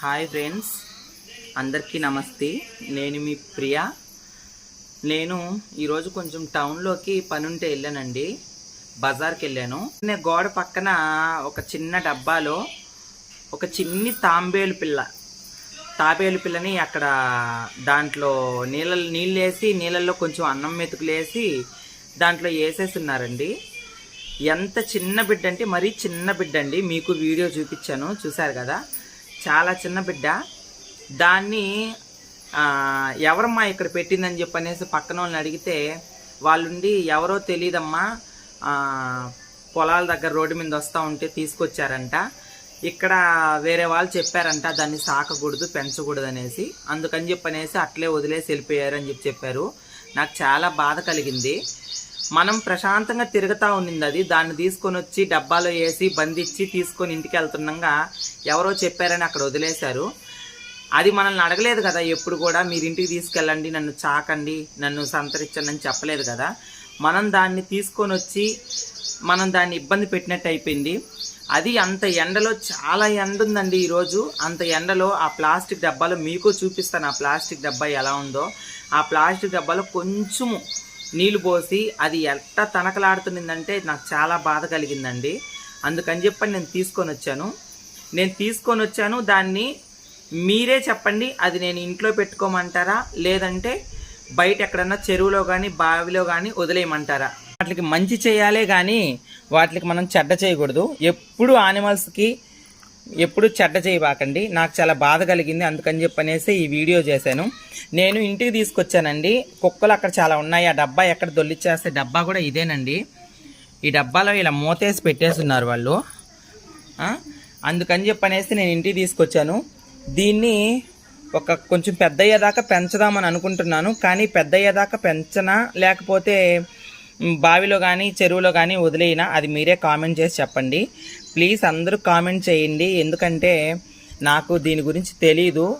Hi friends అందరికీ నమస్తే. నేను మీ ప్రియ. నేను ఈరోజు కొంచెం టౌన్లోకి పనుంటే వెళ్ళానండి. బజార్కి వెళ్ళాను. నేను గోడ పక్కన ఒక చిన్న డబ్బాలో ఒక చిన్ని తాంబేలు పిల్ల. తాబేలు పిల్లని అక్కడ దాంట్లో నీళ్ళ నీళ్ళు వేసి నీళ్ళల్లో కొంచెం అన్నం మెతుకులేసి దాంట్లో వేసేసి ఉన్నారండి ఎంత చిన్న బిడ్డ అంటే మరీ చిన్న బిడ్డ అండి మీకు వీడియో చూపించాను. చూశారు కదా? చాలా చిన్న బిడ్డ. దాన్ని ఎవరమ్మా ఇక్కడ పెట్టిందని చెప్పి అనేసి పక్కన వాళ్ళని అడిగితే వాళ్ళుండి ఎవరో తెలియదమ్మా పొలాల దగ్గర రోడ్డు మీద వస్తూ ఉంటే తీసుకొచ్చారంట. ఇక్కడ వేరే వాళ్ళు చెప్పారంట దాన్ని సాకకూడదు పెంచకూడదు అనేసి అందుకని చెప్పనేసి అట్లే వదిలేసి వెళ్ళిపోయారు అని చెప్పి చెప్పారు. నాకు చాలా బాధ కలిగింది. మనం ప్రశాంతంగా తిరుగుతూ ఉండింది అది దాన్ని తీసుకొని వచ్చి డబ్బాలో వేసి బంధించి తీసుకొని ఇంటికి వెళ్తుండగా ఎవరో చెప్పారని అక్కడ వదిలేశారు. అది మనల్ని అడగలేదు కదా ఎప్పుడు కూడా మీరు ఇంటికి తీసుకెళ్ళండి నన్ను చాకండి నన్ను సంతరించండి అని చెప్పలేదు కదా. మనం దాన్ని తీసుకొని వచ్చి మనం దాన్ని ఇబ్బంది పెట్టినట్టు అయిపోయింది. అది అంత ఎండలో చాలా ఎండ ఉందండి ఈరోజు. అంత ఎండలో ఆ ప్లాస్టిక్ డబ్బాలో మీకు చూపిస్తాను ఆ ప్లాస్టిక్ డబ్బా ఎలా ఉందో. ఆ ప్లాస్టిక్ డబ్బాలో కొంచెము నీళ్ళు పోసి అది ఎట్ట తనకలాడుతుందంటే నాకు చాలా బాధ కలిగిందండి. అందుకని చెప్పని నేను తీసుకొని వచ్చాను నేను తీసుకొని వచ్చాను దాన్ని మీరే చెప్పండి. అది నేను ఇంట్లో పెట్టుకోమంటారా? లేదంటే బయట ఎక్కడన్నా చెరువులో కానీ బావిలో కానీ వదిలేయమంటారా? వాటికి మంచి చేయాలే కానీ వాటికి మనం చెడ్డ చేయకూడదు. ఎప్పుడు యానిమల్స్కి ఎప్పుడు చెడ్డ చేయబాకండి. నాకు చాలా బాధ కలిగింది. అందుకని చెప్పనేసి ఈ వీడియో చేశాను. నేను ఇంటికి తీసుకొచ్చానండి. కుక్కలు అక్కడ చాలా ఉన్నాయి. ఆ డబ్బా ఎక్కడ దొల్లిచ్చేస్తే డబ్బా కూడా ఇదేనండి. ఈ డబ్బాలో ఇలా మూతేసి పెట్టేస్తున్నారు వాళ్ళు. అందుకని చెప్పనేసి నేను ఇంటికి తీసుకొచ్చాను. దీన్ని ఒక కొంచెం పెద్ద అయ్యేదాకా పెంచుదామని అనుకుంటున్నాను. కానీ పెద్ద అయ్యేదాకా పెంచనా లేకపోతే బావిలో కానీ చెరువులో కానీ వదిలేయినా అది మీరే కామెంట్ చేసి చెప్పండి. ప్లీజ్ అందరూ కామెంట్ చేయండి. ఎందుకంటే నాకు దీని గురించి తెలీదు.